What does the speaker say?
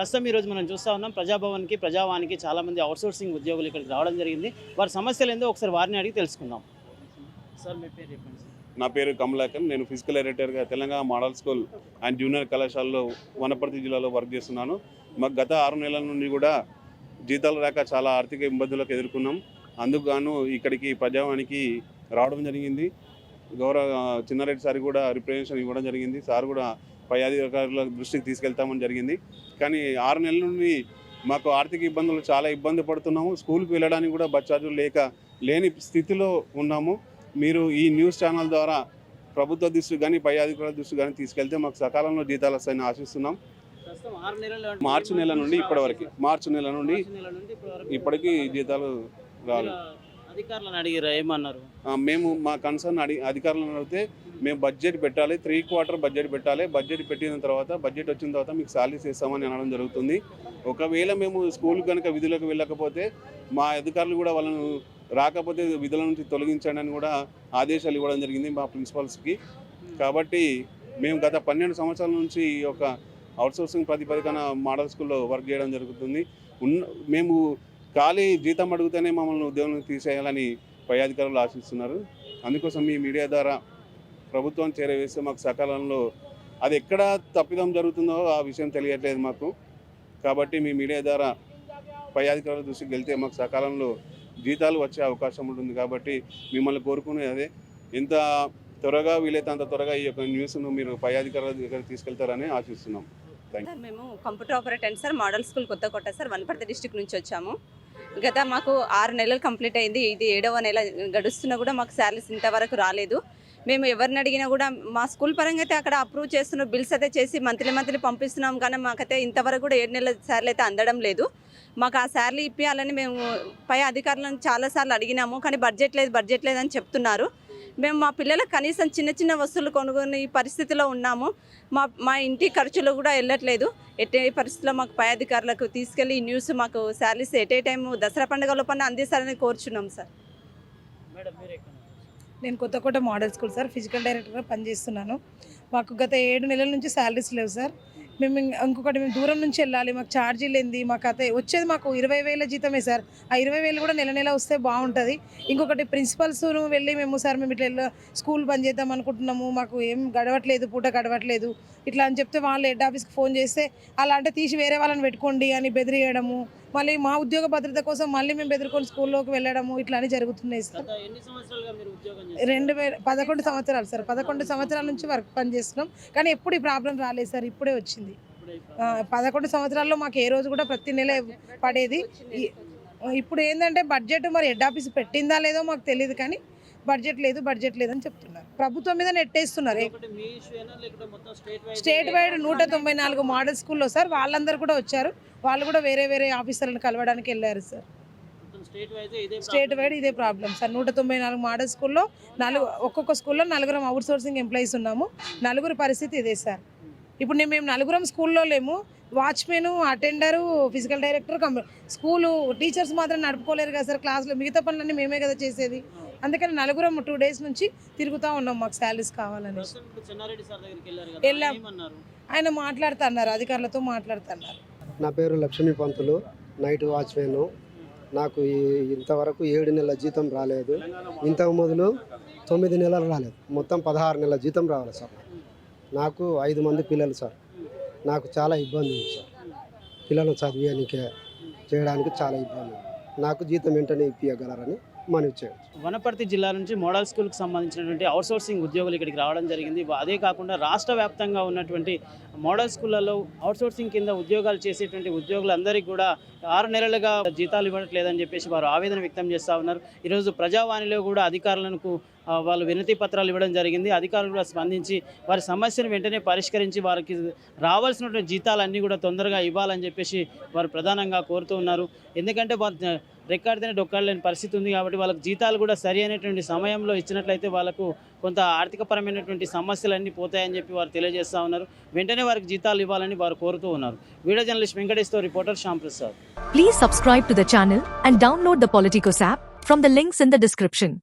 ప్రస్తుతం ఈరోజు మనం చూస్తా ఉన్నాం ప్రజాభవన్కి ప్రజావానికి చాలామంది అవుట్సోర్సింగ్ ఉద్యోగులు ఇక్కడికి రావడం జరిగింది. వారి సమస్యలు ఏందో ఒకసారి వారిని అడిగి తెలుసుకుందాం. సార్ మీ పేరు చెప్పండి నా పేరు కమలాకర్. నేను physical ఎడిటర్గా Telangana model school and junior కళాశాలలో వనపర్తి జిల్లాలో వర్క్ చేస్తున్నాను. మాకు గత ఆరు నెలల నుండి కూడా జీతాలు రాక చాలా ఆర్థిక ఇబ్బందులకు ఎదుర్కొన్నాం. అందుకు గాను ఇక్కడికి ప్రజావానికి రావడం జరిగింది. గౌరవ చిన్నారెడ్డి సార్ కూడా రిప్రజెంటేషన్ ఇవ్వడం జరిగింది. సార్ కూడా పై అధికారుల దృష్టికి తీసుకెళ్తామని జరిగింది. కానీ ఆరు నెలల నుండి మాకు ఆర్థిక ఇబ్బందులు చాలా ఇబ్బంది పడుతున్నాము. స్కూల్కి వెళ్ళడానికి కూడా బస్ ఛార్జీలు లేక లేని స్థితిలో ఉన్నాము. మీరు ఈ న్యూస్ ఛానల్ ద్వారా ప్రభుత్వ దృష్టి కానీ పై అధికారుల దృష్టి కానీ తీసుకెళ్తే మాకు సకాలంలో జీతాలు వస్తాయని ఆశిస్తున్నాం మార్చి నెల నుండి ఇప్పటివరకు మార్చి నెల నుండి ఇప్పటికీ జీతాలు రాలేదు. అధికారులను అడిగిరా ఏమన్నారు? మేము మా కన్సర్న్ అడి అధికారులను అడిగితే మేము బడ్జెట్ పెట్టాలి త్రీ క్వార్టర్ బడ్జెట్ పెట్టాలి. బడ్జెట్ పెట్టిన తర్వాత బడ్జెట్ వచ్చిన తర్వాత మీకు సాలరీస్ ఇస్తామని అనడం జరుగుతుంది. ఒకవేళ మేము స్కూల్ కనుక విధులకు వెళ్ళకపోతే మా అధికారులు కూడా వాళ్ళను రాకపోతే విధుల నుంచి తొలగించండి అని కూడా ఆదేశాలు ఇవ్వడం జరిగింది మా ప్రిన్సిపల్స్కి కాబట్టి మేము గత పన్నెండు సంవత్సరాల నుంచి ఈ యొక్క అవుట్సోర్సింగ్ ప్రాతిపదికన మోడల్ స్కూల్లో వర్క్ చేయడం జరుగుతుంది. ఉన్న మేము ఖాళీ జీతం అడిగితేనే మమ్మల్ని ఉద్యోగం తీసేయాలని పై అధికారులు ఆశిస్తున్నారు. అందుకోసం మీ మీడియా ద్వారా ప్రభుత్వం చేరవేస్తే మాకు సకాలంలో అది ఎక్కడ తప్పిదం జరుగుతుందో ఆ విషయం తెలియట్లేదు మాకు. కాబట్టి మీ మీడియా ద్వారా పై అధికారుల దృష్టికి వెళ్తే మాకు సకాలంలో జీతాలు వచ్చే అవకాశం ఉంటుంది కాబట్టి మిమ్మల్ని కోరుకునే అదే. ఎంత త్వరగా వీలైతే అంత త్వరగా ఈ యొక్క న్యూస్ను మీరు పై అధికారుల దగ్గర తీసుకెళ్తారని ఆశిస్తున్నాం. సార్ మేము computer operator sir model school కొత్త కొట్ట సార్ వనపర్తి డిస్టిక్ నుంచి వచ్చాము. గత మాకు ఆరు నెలలు కంప్లీట్ అయింది. ఇది ఏడవ నెల గడుస్తున్నా కూడా మాకు శాలరీస్ ఇంతవరకు రాలేదు. మేము ఎవరిని అడిగినా కూడా మా స్కూల్ పరంగా అయితే అక్కడ అప్రూవ్ చేస్తున్న బిల్స్ అయితే చేసి మంత్లీ మంత్లీ పంపిస్తున్నాం. కానీ మాకైతే ఇంతవరకు కూడా ఏడు నెలల శాలరీ అయితే అందడం లేదు. మాకు ఆ శాలరీ ఇప్పించాలని మేము పై అధికారులను చాలాసార్లు అడిగినాము. కానీ బడ్జెట్ లేదు బడ్జెట్ లేదని చెప్తున్నారు. మేము మా పిల్లలకు కనీసం చిన్న చిన్న వస్తువులు కొనుగొని పరిస్థితిలో ఉన్నాము. మా మా ఇంటి ఖర్చులు కూడా వెళ్ళట్లేదు. ఎట్టి పరిస్థితుల్లో మాకు పై అధికారులకు తీసుకెళ్ళి ఈ న్యూస్ మాకు salaries at a time Dasara పండుగ లోపల అందిస్తారని కోరుచున్నాం సార్. మేడం మీరు ఎక్కడ నేను Kothakota model school sir physical డైరెక్టర్గా పనిచేస్తున్నాను. మాకు గత ఏడు నెలల నుంచి శాలరీస్ లేవు సార్. మేము ఇంకొకటి మేము దూరం నుంచి వెళ్ళాలి మాకు ఛార్జీలు ఏంది మాకు అదే వచ్చేది మాకు ఇరవై వేల జీతమే సార్. ఆ ఇరవై వేలు కూడా నెల నెల వస్తే బాగుంటుంది. ఇంకొకటి ప్రిన్సిపల్స్ వెళ్ళి మేము సార్ మేము ఇట్లా స్కూల్ బంద్ చేద్దాం అనుకుంటున్నాము మాకు ఏం గడవట్లేదు పూట గడవట్లేదు. ఇట్లా అని చెప్తే వాళ్ళు హెడ్ ఆఫీస్కి ఫోన్ చేస్తే అలా అంటే తీసి వేరే వాళ్ళని పెట్టుకోండి అని బెదిరియడము. మళ్ళీ మా ఉద్యోగ భద్రత కోసం మళ్ళీ మేము బెదిరుకొని స్కూల్లోకి వెళ్ళడము ఇట్లా అని జరుగుతున్నాయి సార్? రెండు వేల పదకొండు సంవత్సరాలు సార్. పదకొండు సంవత్సరాల నుంచి వర్క్ పని చేస్తున్నాం కానీ ఎప్పుడు ఈ ప్రాబ్లం రాలేదు సార్. ఇప్పుడే వచ్చింది. పదకొండు సంవత్సరాల్లో మాకు ఏ రోజు కూడా ప్రతి నెల పడేది. ఇప్పుడు ఏంటంటే బడ్జెట్ మరి హెడ్ ఆఫీస్ పెట్టిందా లేదో మాకు తెలియదు కానీ బడ్జెట్ లేదు బడ్జెట్ లేదని చెప్తున్నారు. ప్రభుత్వం మీద నెట్టేస్తున్నారు. స్టేట్ వైడ్ నూట తొంభై నాలుగు మోడల్ స్కూల్లో సార్ వాళ్ళందరూ కూడా వచ్చారు. వాళ్ళు కూడా వేరే వేరే ఆఫీసర్లను కలవడానికి వెళ్ళారు సార్. స్టేట్ వైడ్ ఇదే స్టేట్ వైడ్ ఇదే ప్రాబ్లం సార్. నూట తొంభై నాలుగు మోడల్ స్కూల్లో నలుగు ఒక్కొక్క స్కూల్లో నలుగురం అవుట్ సోర్సింగ్ ఎంప్లాయీస్ ఉన్నాము. నలుగురు పరిస్థితి ఇదే సార్. ఇప్పుడు నేను మేము నలుగురం స్కూల్లో లేము. Watchman attender physical director school teachers మాత్రం నడుపుకోలేరు కదా సార్. క్లాస్లో మిగతా పనులన్నీ మేమే కదా చేసేది. అందుకని నలుగురం టూ డేస్ నుంచి తిరుగుతూ ఉన్నాం మాకు శాలరీస్ కావాలని. ప్రస్తుతం ఇప్పుడు చెన్నారెడ్డి సార్ దగ్గరికి వెళ్ళారు కదా వెళ్ళాం. ఆయన మాట్లాడుతున్నారు అధికారులతో మాట్లాడుతున్నారు. నా పేరు లక్ష్మీ పంతులు నైట్ వాచ్మెన్. నాకు ఈ- ఇంతవరకు ఏడు నెలల జీతం రాలేదు. ఇంతకు మొదలు తొమ్మిది నెలలు రాలేదు. మొత్తం పదహారు నెలల జీతం రావాలి సార్. నాకు ఐదు మంది పిల్లలు సార్. నాకు చాలా ఇబ్బంది ఉంది సార్. పిల్లలు చదివేయడానికి చేయడానికి చాలా ఇబ్బంది ఉంది. నాకు జీతం వెంటనే ఇప్పించగలరని మనవి చేయవచ్చు వనపర్తి జిల్లా నుంచి మోడల్ స్కూల్కి సంబంధించినటువంటి అవుట్సోర్సింగ్ ఉద్యోగులు ఇక్కడికి రావడం జరిగింది. అదే కాకుండా రాష్ట్ర వ్యాప్తంగా ఉన్నటువంటి మోడల్ స్కూళ్ళలో అవుట్సోర్సింగ్ కింద ఉద్యోగాలు చేసేటువంటి ఉద్యోగులందరికీ కూడా ఆరు నెలలుగా జీతాలు ఇవ్వట్లేదని చెప్పేసి వారు ఆవేదన వ్యక్తం చేస్తూ ఉన్నారు. ఈరోజు ప్రజావాణిలో కూడా అధికారులకు వాళ్ళు వినతి పత్రాలు ఇవ్వడం జరిగింది. అధికారులు కూడా స్పందించి వారి సమస్యను వెంటనే పరిష్కరించి వారికి రావాల్సినటువంటి జీతాలన్నీ కూడా తొందరగా ఇవ్వాలని చెప్పేసి వారు ప్రధానంగా కోరుతూ ఉన్నారు. ఎందుకంటే వారు రెక్కాడితేనే డొక్కాడలేని పరిస్థితి ఉంది కాబట్టి వాళ్ళకి జీతాలు కూడా సరి అయినటువంటి సమయంలో ఇచ్చినట్లయితే వాళ్ళకు కొంత ఆర్థికపరమైనటువంటి సమస్యలన్నీ పోతాయని చెప్పి వారు తెలియజేస్తూ ఉన్నారు. వెంటనే వారికి జీతాలు ఇవ్వాలని వారు కోరుతూ ఉన్నారు. Video journalist Venkateswara reporter Shyam Prasad. Please subscribe to the channel and download the Politicos app from the links in the description